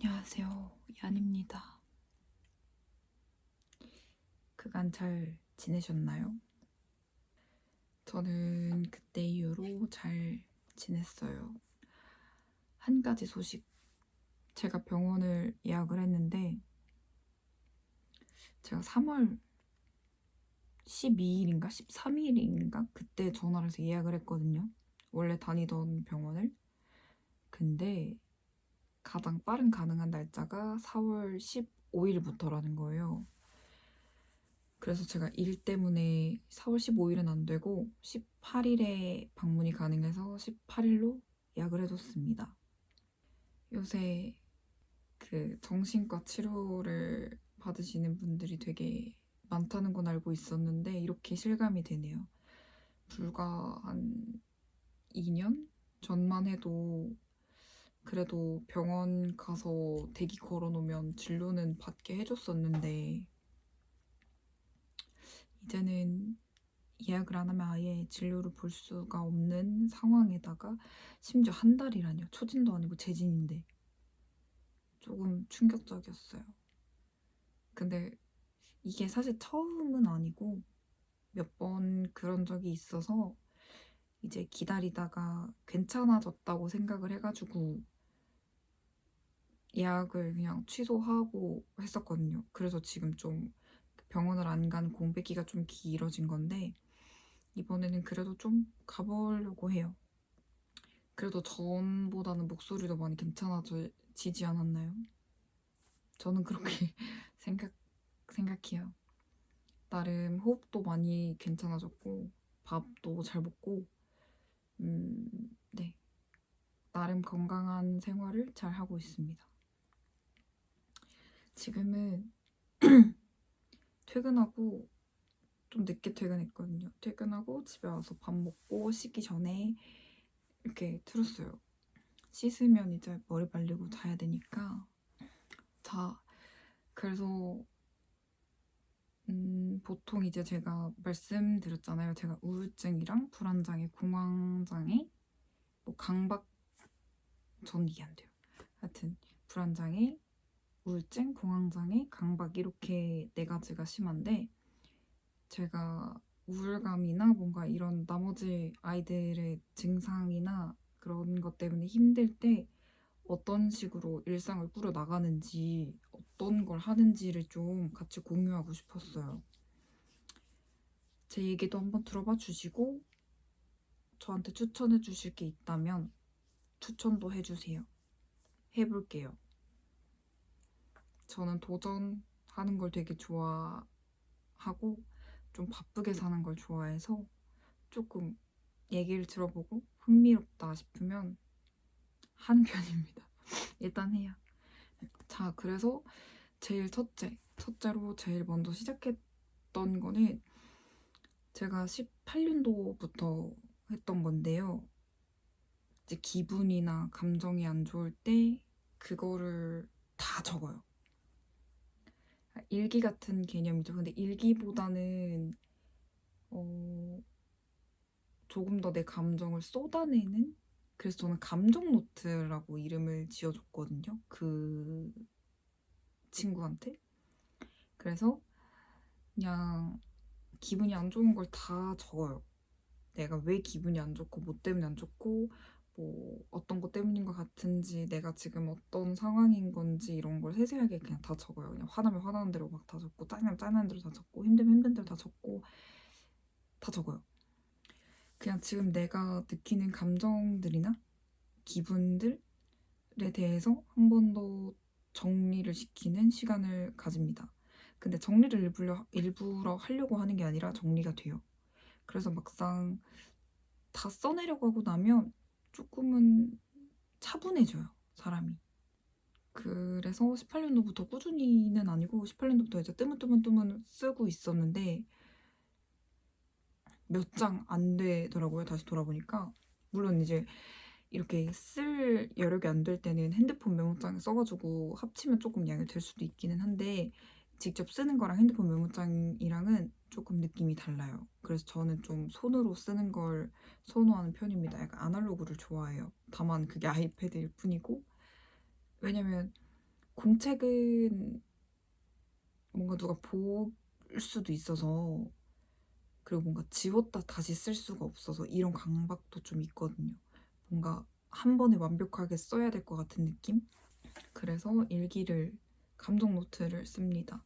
안녕하세요. 얀입니다. 그간 잘 지내셨나요? 저는 그때 이후로 잘 지냈어요. 한 가지 소식. 제가 병원을 예약을 했는데, 제가 3월 12일인가 13일인가 그때 전화를 해서 예약을 했거든요. 원래 다니던 병원을. 근데 가장 빠른 가능한 날짜가 4월 15일부터라는 거예요. 그래서 제가 일 때문에 4월 15일은 안 되고 18일에 방문이 가능해서 18일로 예약을 해뒀습니다. 요새 그 정신과 치료를 받으시는 분들이 되게 많다는 건 알고 있었는데 이렇게 실감이 되네요. 불과 한 2년 전만 해도 그래도 병원 가서 대기 걸어놓으면 진료는 받게 해줬었는데 이제는 예약을 안 하면 아예 진료를 볼 수가 없는 상황에다가 심지어 한 달이라뇨. 초진도 아니고 재진인데 조금 충격적이었어요. 근데 이게 사실 처음은 아니고 몇 번 그런 적이 있어서 이제 기다리다가 괜찮아졌다고 생각을 해가지고 예약을 그냥 취소하고 했었거든요. 그래서 지금 좀 병원을 안 간 공백기가 좀 길어진 건데 이번에는 그래도 좀 가보려고 해요. 그래도 전보다는 목소리도 많이 괜찮아지지 않았나요? 저는 그렇게 생각 생각해요. 나름 호흡도 많이 괜찮아졌고 밥도 잘 먹고 음, 네. 나름 건강한 생활을 잘 하고 있습니다. 지금은 퇴근하고 좀 늦게 퇴근했거든요. 퇴근하고 집에 와서 밥 먹고 씻기 전에 이렇게 틀었어요. 씻으면 이제 머리 말리고 자야 되니까 자 그래서 음, 보통 이제 제가 말씀드렸잖아요. 제가 우울증이랑 불안장애, 공황장애, 뭐 강박 전 이해 안 돼요. 하여튼 불안장애, 우울증, 공황장애, 강박 이렇게 네 가지가 심한데 제가 우울감이나 뭔가 이런 나머지 아이들의 증상이나 그런 것 때문에 힘들 때 어떤 식으로 일상을 꾸려 나가는지 어떤 걸 하는지를 좀 같이 공유하고 싶었어요. 제 얘기도 한번 들어봐 주시고 저한테 추천해 주실 게 있다면 추천도 해주세요. 해볼게요. 저는 도전하는 걸 되게 좋아하고 좀 바쁘게 사는 걸 좋아해서 조금 얘기를 들어보고 흥미롭다 싶으면 하는 편입니다. 일단 해요. 자, 그래서 제일 첫째, 첫째로 제일 먼저 시작했던 거는 제가 18년도부터 했던 건데요. 이제 기분이나 감정이 안 좋을 때 그거를 다 적어요. 일기 같은 개념이죠. 근데 일기보다는 어, 조금 더 내 감정을 쏟아내는 그래서 저는 감정 노트라고 이름을 지어줬거든요. 그 친구한테. 그래서 그냥 기분이 안 좋은 걸 다 적어요. 내가 왜 기분이 안 좋고 뭐 때문에 안 좋고 뭐 어떤 것 때문인 것 같은지 내가 지금 어떤 상황인 건지 이런 걸 세세하게 그냥 다 적어요. 그냥 화나면 화나는 대로 막 다 적고 짜증나면 짜증나는 대로 다 적고 힘들면 힘든 대로 다 적고 다 적어요. 그냥 지금 내가 느끼는 감정들이나 기분들에 대해서 한 번 더 정리를 시키는 시간을 가집니다. 근데 정리를 일부러, 일부러 하려고 하는 게 아니라 정리가 돼요. 그래서 막상 다 써내려고 하고 나면 조금은 차분해져요, 사람이. 그래서 18년도부터 꾸준히는 아니고 18년도부터 이제 뜨문뜨문뜨문 쓰고 있었는데 몇 장 안 되더라고요. 다시 돌아보니까. 물론 이제 이렇게 쓸 여력이 안 될 때는 핸드폰 메모장에 써가지고 합치면 조금 양이 될 수도 있기는 한데 직접 쓰는 거랑 핸드폰 메모장이랑은 조금 느낌이 달라요. 그래서 저는 좀 손으로 쓰는 걸 선호하는 편입니다. 약간 아날로그를 좋아해요. 다만 그게 아이패드일 뿐이고 왜냐면 공책은 뭔가 누가 볼 수도 있어서 그리고 뭔가 지웠다 다시 쓸 수가 없어서 이런 강박도 좀 있거든요. 뭔가 한 번에 완벽하게 써야 될 것 같은 느낌? 그래서 일기를 감정 노트를 씁니다.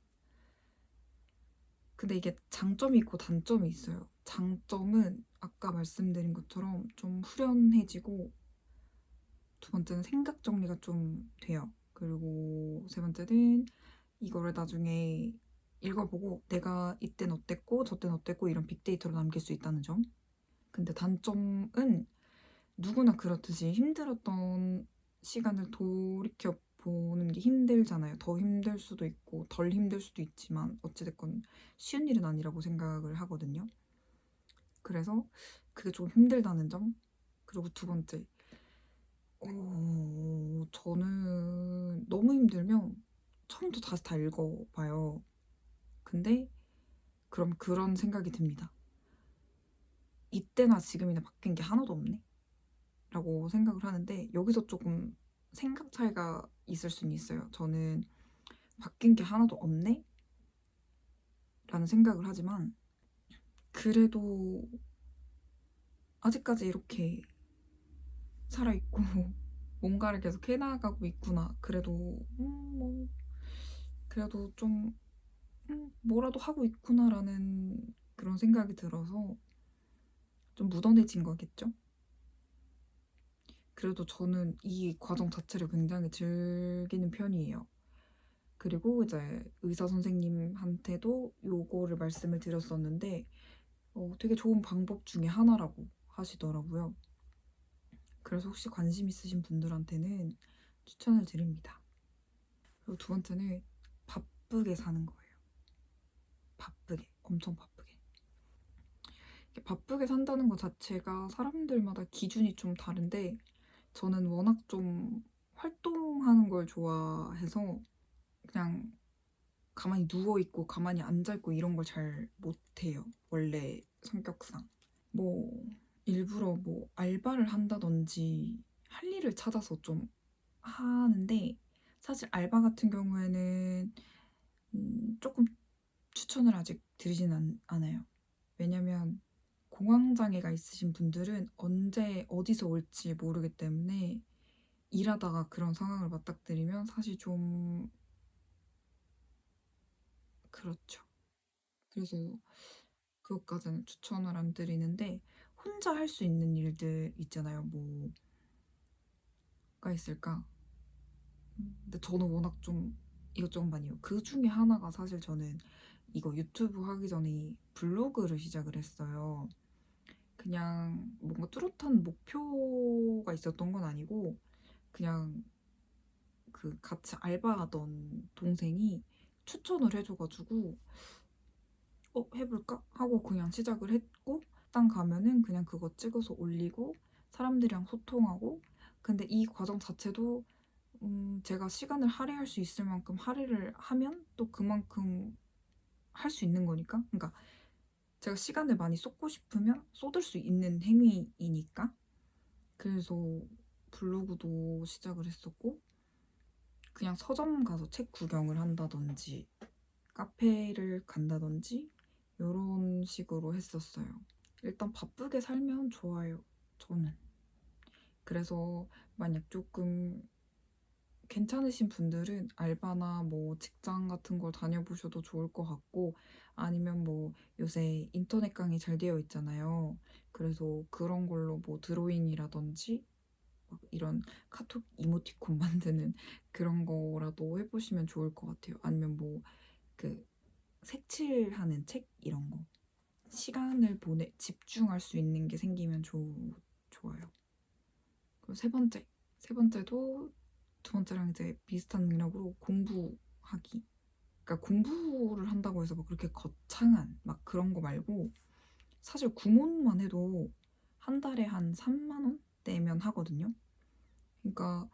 근데 이게 장점이 있고 단점이 있어요. 장점은 아까 말씀드린 것처럼 좀 후련해지고 두 번째는 생각 정리가 좀 돼요. 그리고 세 번째는 이거를 나중에 읽어보고 내가 이땐 어땠고 저땐 어땠고 이런 빅데이터로 남길 수 있다는 점. 근데 단점은 누구나 그렇듯이 힘들었던 시간을 돌이켜 보는 게 힘들잖아요. 더 힘들 수도 있고 덜 힘들 수도 있지만 어찌됐건 쉬운 일은 아니라고 생각을 하거든요. 그래서 그게 좀 힘들다는 점. 그리고 두 번째, 어, 저는 너무 힘들면 처음부터 다시 다 읽어봐요. 근데 그럼 그런 생각이 듭니다. 이때나 지금이나 바뀐 게 하나도 없네? 라고 생각을 하는데 여기서 조금 생각 차이가 있을 수는 있어요. 저는 바뀐 게 하나도 없네? 라는 생각을 하지만 그래도 아직까지 이렇게 살아있고 뭔가를 계속 해나가고 있구나. 그래도 음, 뭐 그래도 좀 음, 뭐라도 하고 있구나라는 그런 생각이 들어서 좀 묻어내진 거겠죠? 그래도 저는 이 과정 자체를 굉장히 즐기는 편이에요. 그리고 이제 의사 선생님한테도 요거를 말씀을 드렸었는데 어, 되게 좋은 방법 중에 하나라고 하시더라고요. 그래서 혹시 관심 있으신 분들한테는 추천을 드립니다. 그리고 두 번째는 바쁘게 사는 거예요. 바쁘게, 엄청 바쁘게. 바쁘게 산다는 것 자체가 사람들마다 기준이 좀 다른데 저는 워낙 좀 활동하는 걸 좋아해서 그냥 가만히 누워 있고 가만히 앉아 있고 이런 걸 잘 못해요. 원래 성격상. 뭐 일부러 뭐 알바를 한다든지 할 일을 찾아서 좀 하는데 사실 알바 같은 경우에는 음, 조금 추천을 아직 드리진 않, 않아요. 왜냐면 공황장애가 있으신 분들은 언제 어디서 올지 모르기 때문에 일하다가 그런 상황을 맞닥뜨리면 사실 좀 그렇죠. 그래서 그것까지는 추천을 안 드리는데 혼자 할 수 있는 일들 있잖아요. 뭐가 있을까? 근데 저는 워낙 좀 이것저것 많이 해요. 그 중에 하나가 사실 저는 이거 유튜브 하기 전에 블로그를 시작을 했어요. 그냥 뭔가 뚜렷한 목표가 있었던 건 아니고 그냥 그 같이 알바하던 동생이 추천을 해줘가지고 어 해볼까? 하고 그냥 시작을 했고 딱 가면은 그냥 그거 찍어서 올리고 사람들이랑 소통하고 근데 이 과정 자체도 음, 제가 시간을 할애할 수 있을 만큼 할애를 하면 또 그만큼 할 수 있는 거니까. 그러니까 제가 시간을 많이 쏟고 싶으면 쏟을 수 있는 행위이니까 그래서 블로그도 시작을 했었고 그냥 서점 가서 책 구경을 한다든지 카페를 간다든지 이런 식으로 했었어요. 일단 바쁘게 살면 좋아요. 저는. 그래서 만약 조금 괜찮으신 분들은 알바나 뭐 직장 같은 걸 다녀보셔도 좋을 것 같고 아니면 뭐 요새 인터넷 강의 잘 되어 있잖아요. 그래서 그런 걸로 뭐 드로잉이라든지 막 이런 카톡 이모티콘 만드는 그런 거라도 해보시면 좋을 것 같아요. 아니면 뭐 그 색칠하는 책 이런 거. 시간을 보내 집중할 수 있는 게 생기면 좋, 좋아요. 그리고 세 번째. 세 번째도 두 번째랑 이제 비슷한 능력으로 공부하기. 그러니까 공부를 한다고 해서 막 그렇게 거창한 막 그런 거 말고 사실 구몬만 해도 한 달에 한 3만 원 내면 하거든요. 그러니까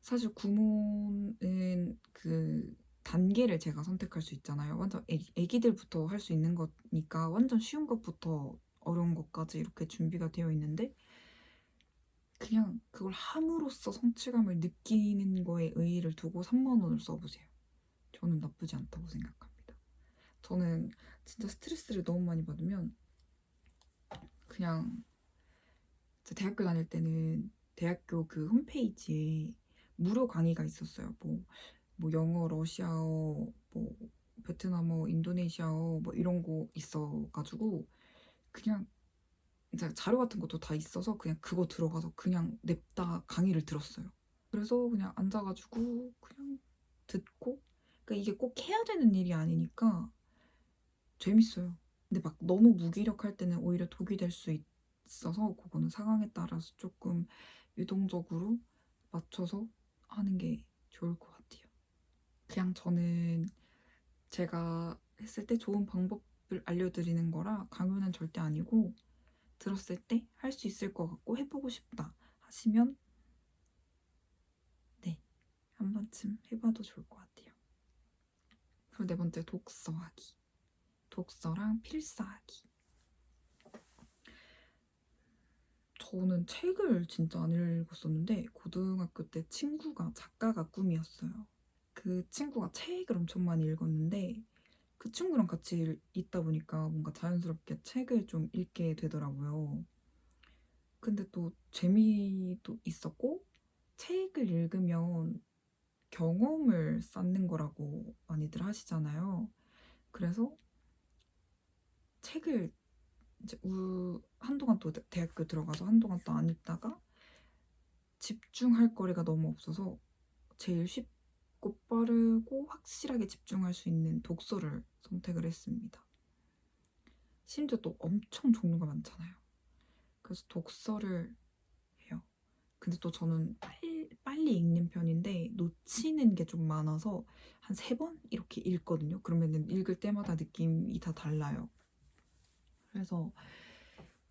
사실 구몬은 그 단계를 제가 선택할 수 있잖아요. 완전 애기, 애기들부터 할 수 있는 거니까 완전 쉬운 것부터 어려운 것까지 이렇게 준비가 되어 있는데 그냥 그걸 함으로써 성취감을 느끼는 거에 의의를 두고 3만 원을 써보세요. 저는 나쁘지 않다고 생각합니다. 저는 진짜 스트레스를 너무 많이 받으면 그냥 제 대학교 다닐 때는 대학교 그 홈페이지에 무료 강의가 있었어요. 뭐, 뭐 영어, 러시아어, 뭐 베트남어, 인도네시아어 뭐 이런 거 있어가지고 그냥 이제 자료 같은 것도 다 있어서 그냥 그거 들어가서 그냥 냅다 강의를 들었어요. 그래서 그냥 앉아가지고 그냥 듣고 그러니까 이게 꼭 해야 되는 일이 아니니까 재밌어요. 근데 막 너무 무기력할 때는 오히려 독이 될 수 있어서 그거는 상황에 따라서 조금 유동적으로 맞춰서 하는 게 좋을 것 같아요. 그냥 저는 제가 했을 때 좋은 방법을 알려드리는 거라 강요는 절대 아니고 들었을 때 할 수 있을 것 같고 해보고 싶다 하시면 네, 한 번쯤 해봐도 좋을 것 같아요. 그리고 네 번째 독서하기. 독서랑 필사하기. 저는 책을 진짜 안 읽었었는데 고등학교 때 친구가 작가가 꿈이었어요. 그 친구가 책을 엄청 많이 읽었는데 그 친구랑 같이 일- 있다 보니까 뭔가 자연스럽게 책을 좀 읽게 되더라고요. 근데 또 재미도 있었고 책을 읽으면 경험을 쌓는 거라고 많이들 하시잖아요. 그래서 책을 이제 우, 한동안 또 대- 대학교 들어가서 한동안 또 안 읽다가 집중할 거리가 너무 없어서 제일 쉽 고 빠르고 확실하게 집중할 수 있는 독서를 선택을 했습니다. 심지어 또 엄청 종류가 많잖아요. 그래서 독서를 해요. 근데 또 저는 빨리, 빨리 읽는 편인데 놓치는 게 좀 많아서 한 세 번 이렇게 읽거든요. 그러면 읽을 때마다 느낌이 다 달라요. 그래서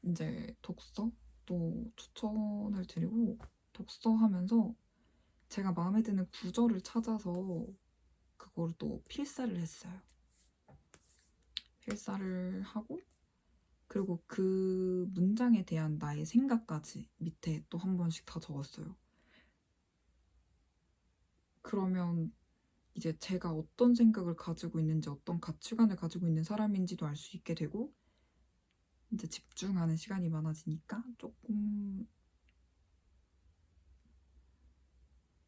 이제 독서도 추천을 드리고 독서하면서 제가 마음에 드는 구절을 찾아서 그걸 또 필사를 했어요. 필사를 하고 그리고 그 문장에 대한 나의 생각까지 밑에 또 한 번씩 다 적었어요. 그러면 이제 제가 어떤 생각을 가지고 있는지 어떤 가치관을 가지고 있는 사람인지도 알 수 있게 되고 이제 집중하는 시간이 많아지니까 조금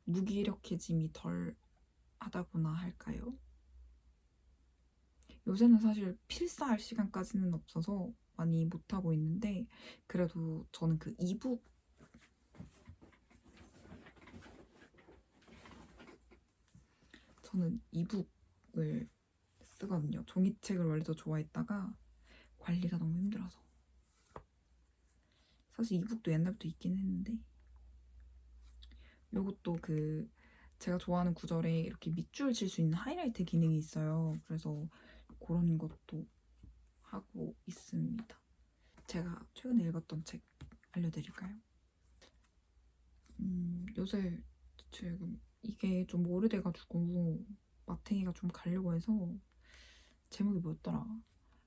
무기력해짐이 덜 하다고나 할까요? 요새는 사실 필사할 시간까지는 없어서 많이 못하고 있는데 그래도 저는 그 이북 저는 이북을 쓰거든요. 종이책을 원래도 좋아했다가 관리가 너무 힘들어서 사실 이북도 옛날부터 있긴 했는데 요것도 그 제가 좋아하는 구절에 이렇게 밑줄 칠 수 있는 하이라이트 기능이 있어요. 그래서 그런 것도 하고 있습니다. 제가 최근에 읽었던 책 알려드릴까요? 음, 요새 지금 이게 좀 오래돼가지고 마탱이가 좀 가려고 해서 제목이 뭐였더라?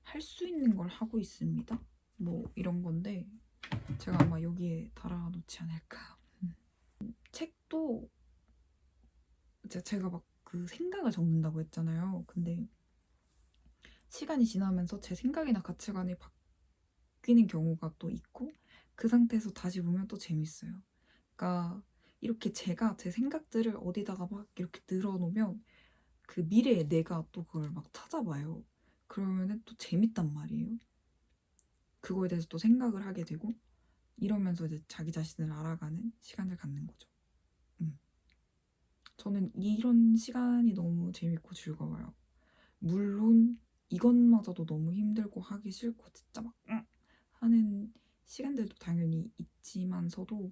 할 수 있는 걸 하고 있습니다. 뭐 이런 건데 제가 아마 여기에 달아놓지 않을까. 음. 책도 제가 막 그 생각을 적는다고 했잖아요. 근데 시간이 지나면서 제 생각이나 가치관이 바뀌는 경우가 또 있고 그 상태에서 다시 보면 또 재밌어요. 그러니까 이렇게 제가 제 생각들을 어디다가 막 이렇게 늘어놓으면 그 미래의 내가 또 그걸 막 찾아봐요. 그러면은 또 재밌단 말이에요. 그거에 대해서 또 생각을 하게 되고 이러면서 이제 자기 자신을 알아가는 시간을 갖는 거죠. 음. 저는 이런 시간이 너무 재밌고 즐거워요. 물론 이것마저도 너무 힘들고 하기 싫고 진짜 막 응! 하는 시간들도 당연히 있지만서도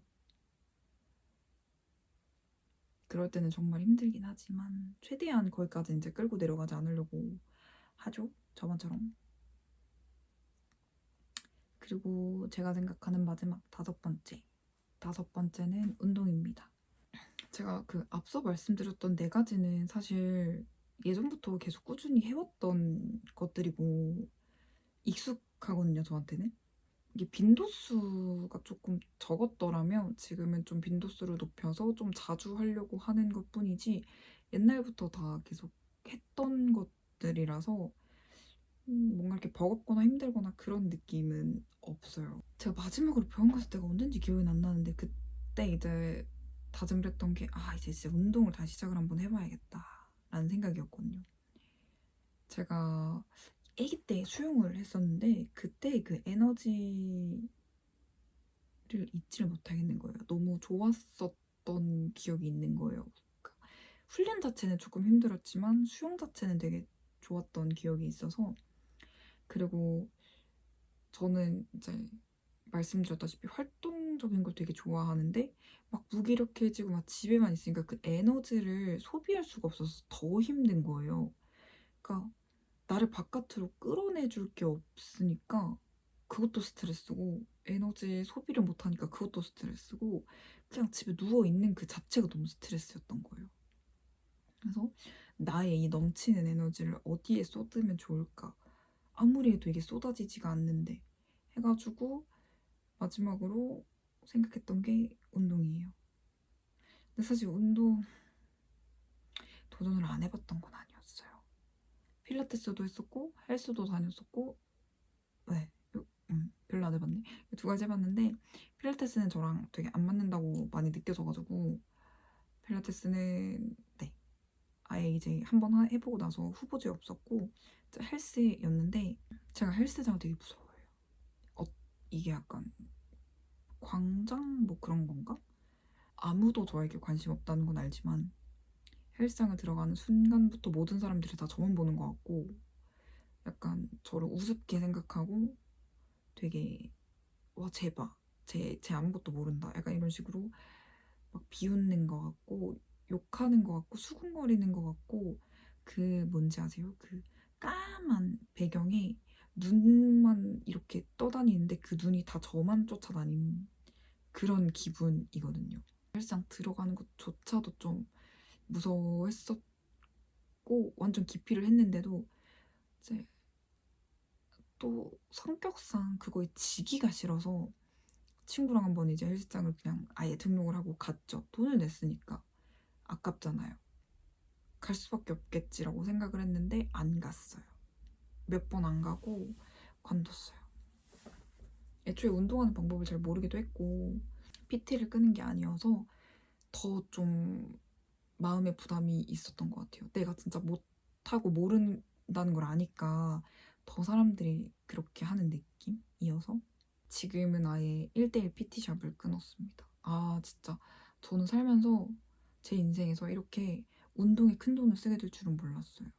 그럴 때는 정말 힘들긴 하지만 최대한 거기까지 이제 끌고 내려가지 않으려고 하죠. 저번처럼. 그리고 제가 생각하는 마지막 다섯 번째. 다섯 번째는 운동입니다. 제가 그 앞서 말씀드렸던 네 가지는 사실 예전부터 계속 꾸준히 해왔던 것들이고 익숙하거든요, 저한테는. 이게 빈도수가 조금 적었더라면 지금은 좀 빈도수를 높여서 좀 자주 하려고 하는 것 뿐이지 옛날부터 다 계속 했던 것들이라서 음, 뭔가 이렇게 버겁거나 힘들거나 그런 느낌은 없어요. 제가 마지막으로 병원 갔을 때가 언젠지 기억이 안 나는데 그때 이제 다짐을 했던 게 아 이제 진짜 운동을 다시 시작을 한번 해봐야겠다 라는 생각이었거든요. 제가 아기 때 수영을 했었는데 그때 그 에너지를 잊지를 못하겠는 거예요. 너무 좋았었던 기억이 있는 거예요. 그러니까 훈련 자체는 조금 힘들었지만 수영 자체는 되게 좋았던 기억이 있어서 그리고 저는 이제 말씀드렸다시피 활동적인 걸 되게 좋아하는데 막 무기력해지고 막 집에만 있으니까 그 에너지를 소비할 수가 없어서 더 힘든 거예요. 그러니까 나를 바깥으로 끌어내줄 게 없으니까 그것도 스트레스고 에너지 소비를 못하니까 그것도 스트레스고 그냥 집에 누워 있는 그 자체가 너무 스트레스였던 거예요. 그래서 나의 이 넘치는 에너지를 어디에 쏟으면 좋을까? 아무리 해도 이게 쏟아지지가 않는데 해가지고 마지막으로 생각했던 게 운동이에요. 근데 사실 운동 도전을 안 해봤던 건 아니었어요. 필라테스도 했었고 헬스도 다녔었고 네, 요- 음, 별로 안 해봤네. 두 가지 해봤는데 필라테스는 저랑 되게 안 맞는다고 많이 느껴져가지고 필라테스는 네 아예 이제 한번 하- 해보고 나서 후보지에 없었고 헬스였는데 제가 헬스장을 되게 무서워해요. 어, 이게 약간 광장 뭐 그런 건가? 아무도 저에게 관심 없다는 건 알지만 헬스장을 들어가는 순간부터 모든 사람들이 다 저만 보는 것 같고 약간 저를 우습게 생각하고 되게 와 쟤봐 쟤, 쟤 아무것도 모른다 약간 이런 식으로 막 비웃는 것 같고 욕하는 것 같고 수근거리는 것 같고 그 뭔지 아세요? 그 까만 배경에 눈만 이렇게 떠다니는데 그 눈이 다 저만 쫓아다니는 그런 기분이거든요. 헬스장 들어가는 것조차도 좀 무서워했었고 완전 기피를 했는데도 이제 또 성격상 그거에 지기가 싫어서 친구랑 한번 이제 헬스장을 그냥 아예 등록을 하고 갔죠. 돈을 냈으니까 아깝잖아요. 갈 수밖에 없겠지라고 생각을 했는데 안 갔어요. 몇 번 안 가고 관뒀어요. 애초에 운동하는 방법을 잘 모르기도 했고 PT를 끄는 게 아니어서 더 좀 마음의 부담이 있었던 것 같아요. 내가 진짜 못하고 모른다는 걸 아니까 더 사람들이 그렇게 하는 느낌이어서 지금은 아예 1대1 PT샵을 끊었습니다. 아 진짜 저는 살면서 제 인생에서 이렇게 운동에 큰 돈을 쓰게 될 줄은 몰랐어요.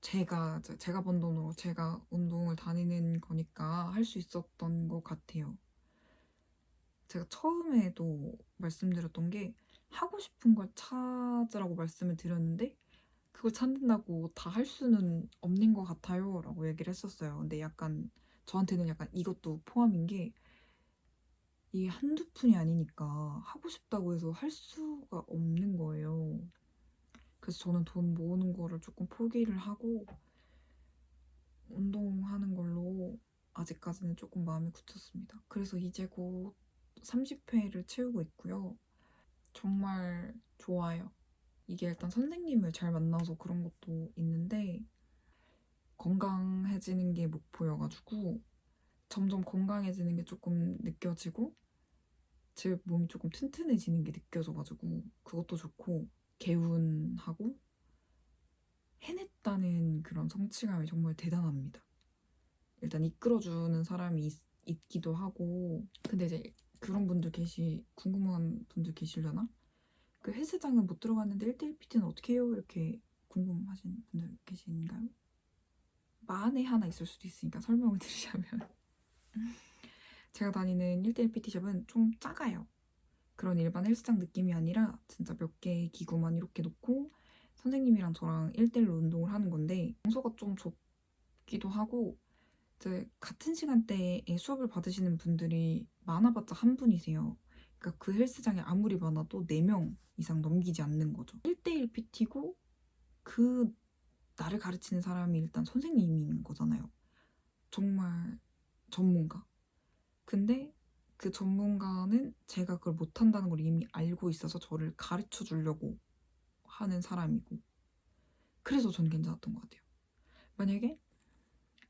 제가 제가 번 돈으로 제가 운동을 다니는 거니까 할 수 있었던 것 같아요. 제가 처음에도 말씀드렸던 게 하고 싶은 걸 찾으라고 말씀을 드렸는데 그걸 찾는다고 다 할 수는 없는 것 같아요 라고 얘기를 했었어요. 근데 약간 저한테는 약간 이것도 포함인 게 이게 한두 푼이 아니니까 하고 싶다고 해서 할 수가 없는 거예요. 그래서 저는 돈 모으는 거를 조금 포기를 하고 운동하는 걸로 아직까지는 조금 마음이 굳혔습니다. 그래서 이제 곧 30회를 채우고 있고요. 정말 좋아요. 이게 일단 선생님을 잘 만나서 그런 것도 있는데 건강해지는 게 목표여가지고 점점 건강해지는 게 조금 느껴지고 제 몸이 조금 튼튼해지는 게 느껴져가지고 그것도 좋고 개운하고 해냈다는 그런 성취감이 정말 대단합니다. 일단 이끌어주는 사람이 있, 있기도 하고 근데 이제 그런 분들 계시 궁금한 분들 계시려나? 그 헬스장은 못 들어갔는데 1대1 PT는 어떻게 해요? 이렇게 궁금하신 분들 계신가요? 만에 하나 있을 수도 있으니까 설명을 드리자면 제가 다니는 1대1 PT샵은 좀 작아요. 그런 일반 헬스장 느낌이 아니라 진짜 몇 개의 기구만 이렇게 놓고 선생님이랑 저랑 1대1로 운동을 하는 건데 장소가 좀 좁기도 하고 이제 같은 시간대에 수업을 받으시는 분들이 많아봤자 한 분이세요. 그러니까 그 헬스장에 아무리 많아도 4명 이상 넘기지 않는 거죠. 1대1 PT고 그 나를 가르치는 사람이 일단 선생님인 거잖아요. 정말 전문가. 근데 그 전문가는 제가 그걸 못한다는 걸 이미 알고 있어서 저를 가르쳐 주려고 하는 사람이고 그래서 저는 괜찮았던 것 같아요. 만약에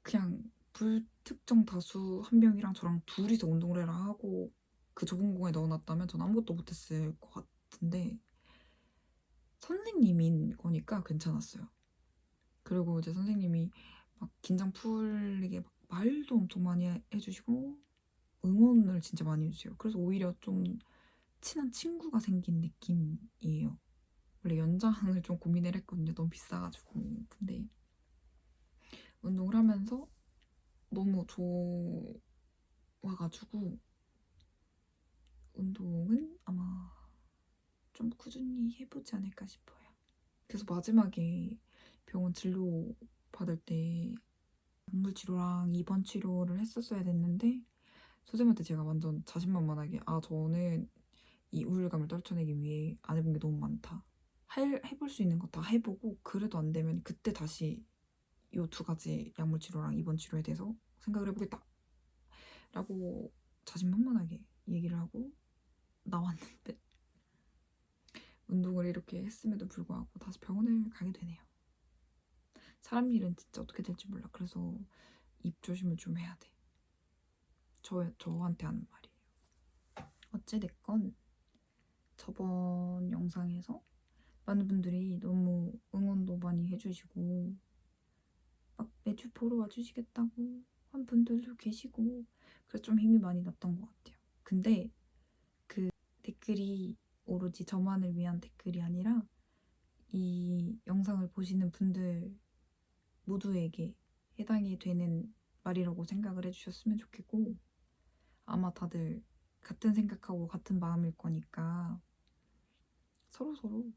그냥 불특정 다수 한 명이랑 저랑 둘이서 운동을 해라 하고 그 좁은 공간에 넣어놨다면 전 아무것도 못했을 것 같은데 선생님인 거니까 괜찮았어요. 그리고 이제 선생님이 막 긴장 풀리게 막 말도 엄청 많이 해- 해주시고 응원을 진짜 많이 해주세요. 그래서 오히려 좀 친한 친구가 생긴 느낌이에요. 원래 연장을 좀 고민을 했거든요. 너무 비싸가지고. 근데 운동을 하면서 너무 좋아가지고 운동은 아마 좀 꾸준히 해보지 않을까 싶어요. 그래서 마지막에 병원 진료 받을 때 약물 치료랑 입원 치료를 했었어야 됐는데 선생님한테 제가 완전 자신만만하게 아 저는 이 우울감을 떨쳐내기 위해 안 해본 게 너무 많다. 할, 해볼 수 있는 거 다 해보고 그래도 안 되면 그때 다시 이 두 가지 약물 치료랑 입원 치료에 대해서 생각을 해보겠다. 라고 자신만만하게 얘기를 하고 나왔는데 운동을 이렇게 했음에도 불구하고 다시 병원을 가게 되네요. 사람 일은 진짜 어떻게 될지 몰라. 그래서 입 조심을 좀 해야 돼. 저, 저한테 하는 말이에요. 어찌됐건 저번 영상에서 많은 분들이 너무 응원도 많이 해주시고 막 매주 보러 와주시겠다고 한 분들도 계시고 그래서 좀 힘이 많이 났던 것 같아요. 근데 그 댓글이 오로지 저만을 위한 댓글이 아니라 이 영상을 보시는 분들 모두에게 해당이 되는 말이라고 생각을 해주셨으면 좋겠고 아마 다들 같은 생각하고 같은 마음일 거니까 서로 서로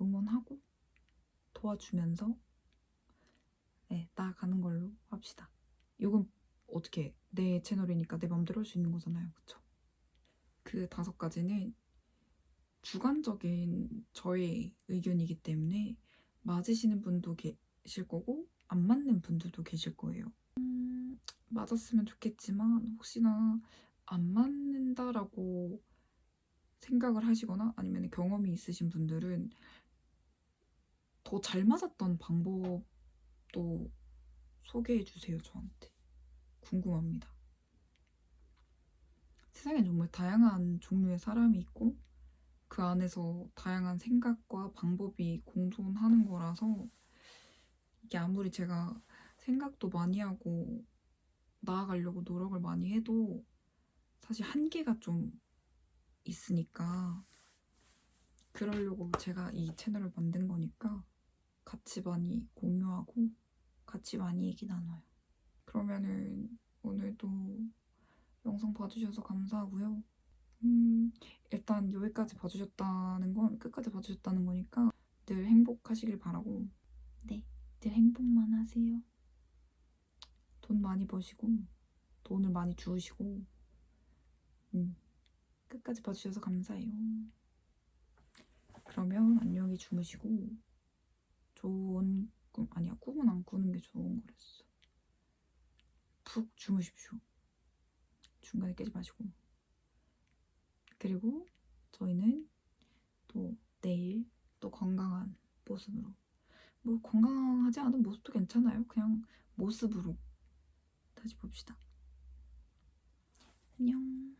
응원하고 도와주면서 네, 나아가는 걸로 합시다. 이건 어떻게 내 채널이니까 내 마음대로 할 수 있는 거잖아요, 그쵸? 그 다섯 가지는 주관적인 저의 의견이기 때문에 맞으시는 분도 계실 거고 안 맞는 분들도 계실 거예요. 음, 맞았으면 좋겠지만 혹시나 안 맞는다라고 생각을 하시거나 아니면 경험이 있으신 분들은 더 잘 맞았던 방법도 소개해 주세요, 저한테. 궁금합니다. 세상에 정말 다양한 종류의 사람이 있고 그 안에서 다양한 생각과 방법이 공존하는 거라서 이게 아무리 제가 생각도 많이 하고 나아가려고 노력을 많이 해도 사실 한계가 좀 있으니까 그러려고 제가 이 채널을 만든 거니까 같이 많이 공유하고 같이 많이 얘기 나눠요. 그러면은 오늘도 영상 봐주셔서 감사하고요. 음, 일단 여기까지 봐주셨다는 건 끝까지 봐주셨다는 거니까 늘 행복하시길 바라고 네, 늘 행복만 하세요. 돈 많이 버시고 돈을 많이 주우시고 음, 끝까지 봐주셔서 감사해요. 그러면 안녕히 주무시고 좋은 꿈 아니야 꿈은 안 꾸는 게 좋은 거랬어. 푹 주무십시오. 중간에 깨지 마시고. 그리고 저희는 또 내일 또 건강한 모습으로 뭐 건강하지 않은 모습도 괜찮아요. 그냥 모습으로 다시 봅시다. 안녕.